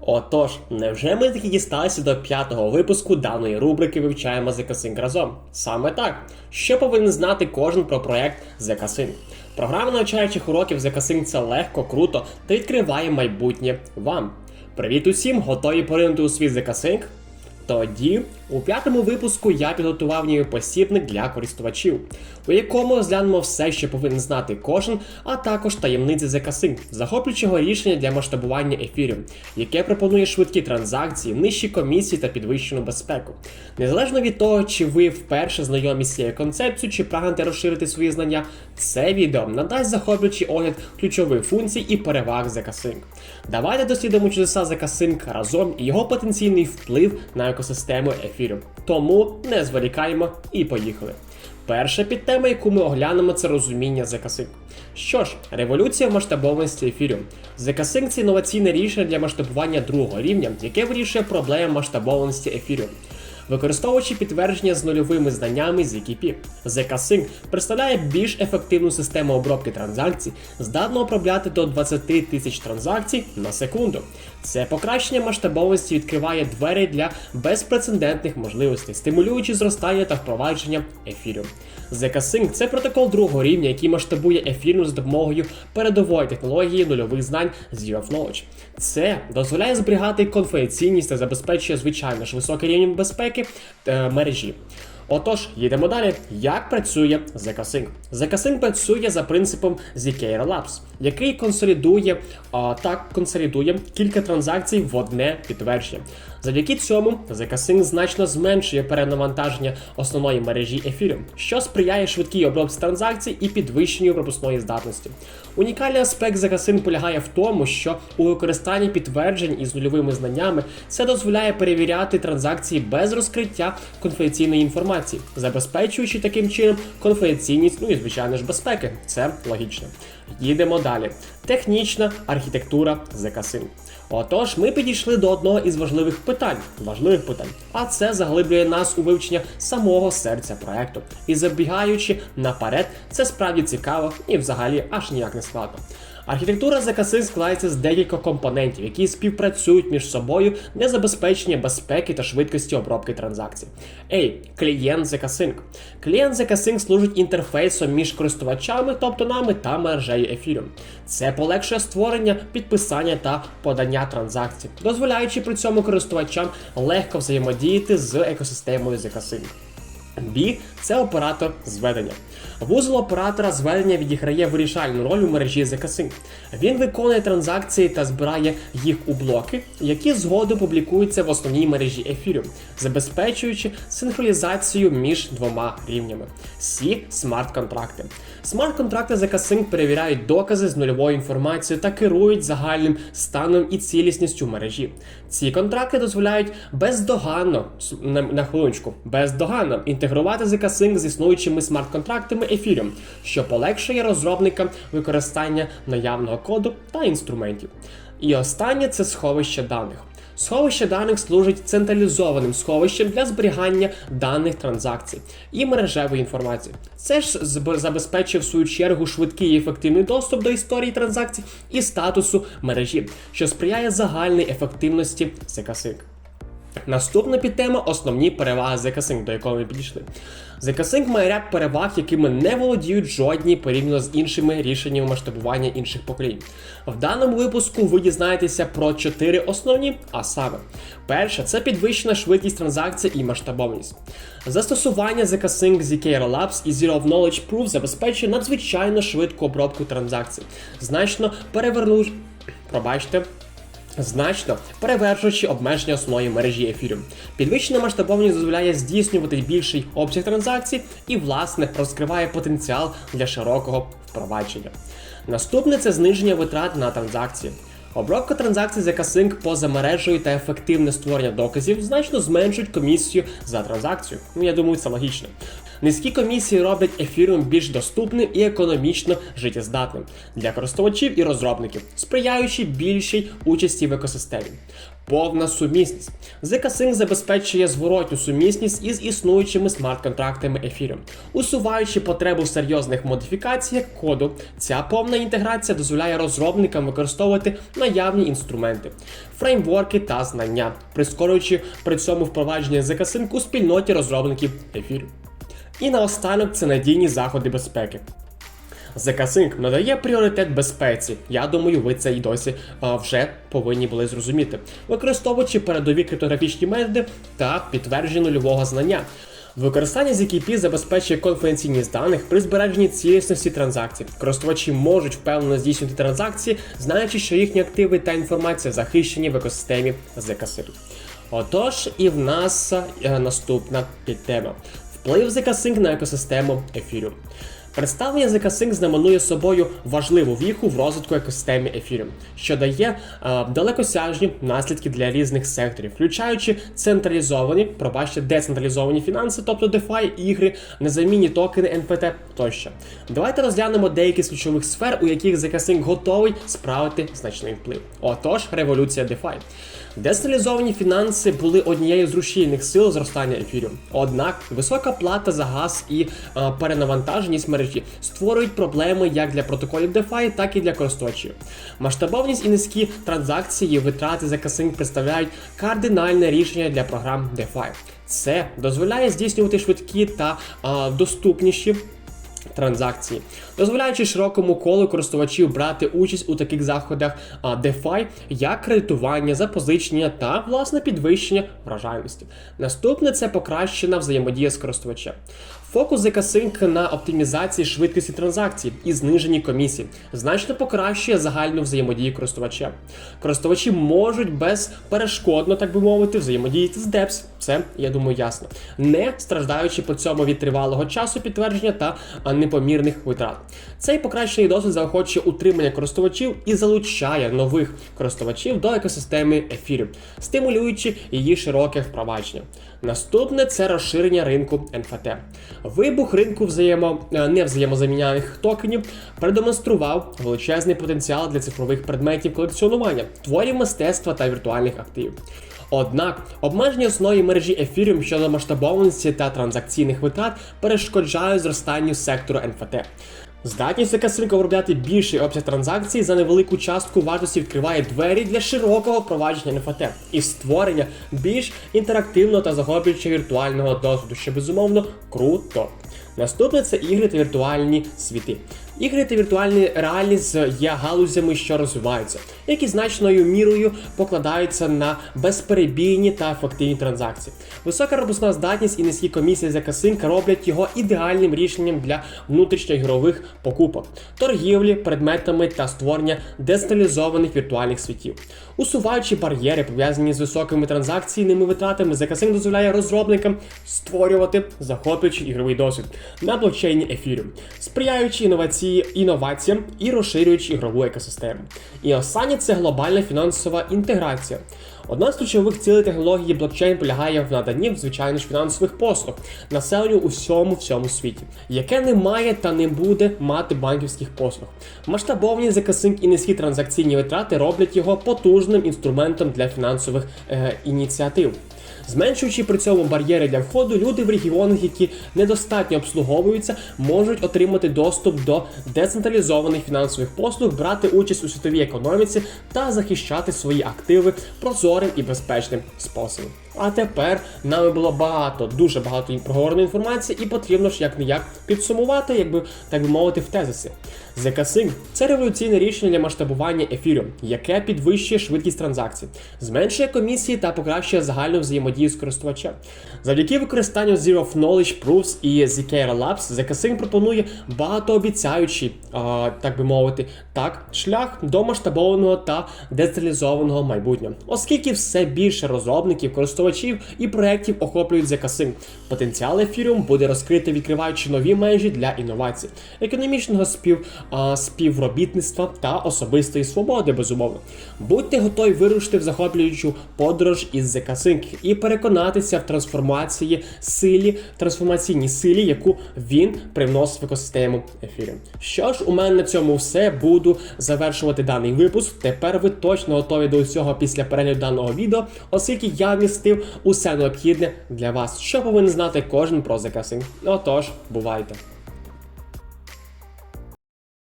Отож, невже ми таки дісталися до п'ятого випуску даної рубрики Вивчаємо ZK разом? Саме так. Що повинен знати кожен про проект ZK Програма навчаючих уроків ZK це легко, круто та відкриває майбутнє вам. Привіт усім! Готові поринути у світ ZK тоді, у п'ятому випуску я підготував посібник для користувачів, у якому розглянемо все, що повинен знати кожен, а також таємниці ZK захоплюючого рішення для масштабування ефірів, яке пропонує швидкі транзакції, нижчі комісії та підвищену безпеку. Незалежно від того, чи ви вперше знайомі з цією концепцією, чи прагнете розширити свої знання, це відео надасть захоплюючий огляд ключових функцій і переваг ZK Давайте дослідимо чудеса ZK разом і його потенційний вплив на екосистему ефіру. Тому не зволікаємо і поїхали. Перша підтема, яку ми оглянемо, це розуміння ZK Що ж, революція в масштабованості ефірів. ZK це інноваційне рішення для масштабування другого рівня, яке вирішує проблеми масштабованості ефірів використовуючи підтвердження з нульовими знаннями з EKP. ZK-Sync представляє більш ефективну систему обробки транзакцій, здатну обробляти до 20 тисяч транзакцій на секунду. Це покращення масштабовості відкриває двері для безпрецедентних можливостей, стимулюючи зростання та впровадження ефіру. ZK-Sync – це протокол другого рівня, який масштабує ефірну з допомогою передової технології нульових знань Zero of Knowledge. Це дозволяє зберігати конфіденційність та забезпечує звичайно ж високий рівень безпеки е, мережі. Отож, їдемо далі. Як працює ZK-Sync? Працює за принципом ZK Labs, який консолідує а, так консолідує кілька транзакцій в одне підтвердження. Завдяки цьому ZK-Sync значно зменшує перенавантаження основної мережі ефіру, що сприяє швидкій обробці транзакцій і підвищенню пропускної здатності. Унікальний аспект ZK-Sync полягає в тому, що у використанні підтверджень із нульовими знаннями це дозволяє перевіряти транзакції без розкриття конфіденційної інформації, забезпечуючи таким чином конфіденційність, ну і звичайно ж безпеки. Це логічно. Їдемо далі. Технічна архітектура ZK-Sync. Отож, ми підійшли до одного із важливих питань, важливих питань, а це заглиблює нас у вивчення самого серця проекту. І забігаючи наперед, це справді цікаво і взагалі аж ніяк не складно. Архітектура ZK складається з декількох компонентів, які співпрацюють між собою для забезпечення безпеки та швидкості обробки транзакцій. A. Клієнт ZK Клієнт ZK служить інтерфейсом між користувачами, тобто нами та мережею Ethereum. Це полегшує створення, підписання та подання транзакцій, дозволяючи при цьому користувачам легко взаємодіяти з екосистемою ZK B – це оператор зведення. Вузол оператора зведення відіграє вирішальну роль у мережі ZK Він виконує транзакції та збирає їх у блоки, які згодом публікуються в основній мережі Ethereum, забезпечуючи синхронізацію між двома рівнями. C – смарт-контракти. Смарт-контракти ZK перевіряють докази з нульовою інформацією та керують загальним станом і цілісністю мережі. Ці контракти дозволяють бездоганно на, хвилиночку, бездоганно інтегрувати ZK з існуючими смарт-контрактами Ethereum, що полегшує розробникам використання наявного коду та інструментів. І останнє це сховище даних. Сховище даних служить централізованим сховищем для зберігання даних транзакцій і мережевої інформації. Це ж забезпечує в свою чергу швидкий і ефективний доступ до історії транзакцій і статусу мережі, що сприяє загальній ефективності ZK Наступна підтема основні переваги ZK до якої ми підійшли. ZK має ряд переваг, якими не володіють жодні порівняно з іншими рішеннями масштабування інших поколінь. В даному випуску ви дізнаєтеся про чотири основні, а саме, перше це підвищена швидкість транзакцій і масштабованість. Застосування ZK Sync ZK Labs і Zero Knowledge Proof забезпечує надзвичайно швидку обробку транзакцій, значно перевернув. Пробачте, значно перевершуючи обмеження основної мережі ефіру. Підвищена масштабовність дозволяє здійснювати більший обсяг транзакцій і, власне, розкриває потенціал для широкого впровадження. Наступне це зниження витрат на транзакції. Обробка транзакцій з EcoSync поза мережею та ефективне створення доказів значно зменшують комісію за транзакцію. Ну, я думаю, це логічно. Низькі комісії роблять ефіріум більш доступним і економічно життєздатним для користувачів і розробників, сприяючи більшій участі в екосистемі. Повна сумісність. ZK-Sync забезпечує зворотню сумісність із існуючими смарт-контрактами Ethereum, усуваючи потребу в серйозних модифікаціях коду. Ця повна інтеграція дозволяє розробникам використовувати наявні інструменти, фреймворки та знання, прискорюючи при цьому впровадження ZK-Sync у спільноті розробників Ethereum. І наостанок це надійні заходи безпеки. ZK-Sync надає пріоритет безпеці. Я думаю, ви це і досі а, вже повинні були зрозуміти, використовуючи передові криптографічні методи та підтвердження нульового знання. Використання ZKP забезпечує конфіденційність даних при збереженні цілісності транзакцій. Користувачі можуть впевнено здійснювати транзакції, знаючи, що їхні активи та інформація захищені в екосистемі ZK-Sync. Отож, і в нас е, наступна підтема: вплив ZK-Sync на екосистему Ethereum. Представлення ZK-Sync знаменує собою важливу віху в розвитку екосистеми Ethereum, що дає е, далекосяжні наслідки для різних секторів, включаючи централізовані, пробачте, децентралізовані фінанси, тобто DeFi, ігри, незамінні токени, NFT тощо. Давайте розглянемо деякі з ключових сфер, у яких ZK-Sync готовий справити значний вплив. Отож, революція DeFi. Децентралізовані фінанси були однією з рушійних сил зростання ефіру. Однак висока плата за газ і е, перенавантаженість мережі створюють проблеми як для протоколів DeFi, так і для користувачів. Масштабовність і низькі транзакції, витрати за касинг представляють кардинальне рішення для програм DeFi. Це дозволяє здійснювати швидкі та е, доступніші транзакції, дозволяючи широкому колу користувачів брати участь у таких заходах DeFi, як кредитування, запозичення та власне підвищення вражальності. Наступне це покращена взаємодія з користувачем. Фокус ZK-Sync на оптимізації швидкості транзакцій і зниженні комісій значно покращує загальну взаємодію користувача. Користувачі можуть безперешкодно, так би мовити, взаємодіяти з DEPS. Це я думаю ясно, не страждаючи по цьому від тривалого часу підтвердження та непомірних витрат. Цей покращений досвід заохочує утримання користувачів і залучає нових користувачів до екосистеми Ethereum, стимулюючи її широке впровадження. Наступне це розширення ринку NFT. Вибух ринку взаємо е, невзаємозаміняних токенів продемонстрував величезний потенціал для цифрових предметів колекціонування, творів мистецтва та віртуальних активів. Однак обмежені основі мережі Ethereum щодо масштабованості та транзакційних витрат перешкоджають зростанню сектору NFT. Здатність ZK-Sync обробляти більший обсяг транзакцій за невелику частку вартості відкриває двері для широкого провадження NFT і створення більш інтерактивного та захоплюючого віртуального досвіду, що безумовно круто. Наступне це ігри та віртуальні світи. Ігри та віртуальні реальність є галузями, що розвиваються, які значною мірою покладаються на безперебійні та ефективні транзакції. Висока робусна здатність і низькі комісії за касинк роблять його ідеальним рішенням для внутрішньоігрових покупок, торгівлі, предметами та створення децентралізованих віртуальних світів. Усуваючи бар'єри, пов'язані з високими транзакційними витратами, ZK-Sync дозволяє розробникам створювати захоплюючий ігровий досвід на блокчейні Ethereum, сприяючи інновації, інноваціям і розширюючи ігрову екосистему. І останнє це глобальна фінансова інтеграція. Одна з ключових цілей технології блокчейн полягає в наданні звичайно ж фінансових послуг населенню у всьому світі, яке не має та не буде мати банківських послуг. Масштабовні ZK-Sync і низькі транзакційні витрати роблять його потужним інструментом для фінансових е, ініціатив. Зменшуючи при цьому бар'єри для входу, люди в регіонах, які недостатньо обслуговуються, можуть отримати доступ до децентралізованих фінансових послуг, брати участь у світовій економіці та захищати свої активи прозорим і безпечним способом. А тепер нами було багато, дуже багато проговореної інформації, і потрібно ж як не як підсумувати, якби так би мовити, в тезиси. ZK-Sync – це революційне рішення для масштабування Ethereum, яке підвищує швидкість транзакцій, зменшує комісії та покращує загальну взаємодію з користувачем. Завдяки використанню Zero Knowledge Proofs і Zcaira Labs, ZK-Sync пропонує багатообіцяючий, а, так би мовити, так, шлях до масштабованого та децентралізованого майбутнього, оскільки все більше розробників користувачів користувачів і проєктів охоплюють ZK-Sync. Потенціал ефіріум буде розкритий, відкриваючи нові межі для інновацій, економічного спів, а, співробітництва та особистої свободи, безумовно. Будьте готові вирушити в захоплюючу подорож із ZK-Sync і переконатися в трансформації силі, трансформаційній силі, яку він привносить в екосистему ефіріум. Що ж, у мене на цьому все. Буду завершувати даний випуск. Тепер ви точно готові до усього після перегляду даного відео, оскільки я вмістив усе необхідне для вас, що повинен знати кожен про ZK-Sync. Отож, бувайте!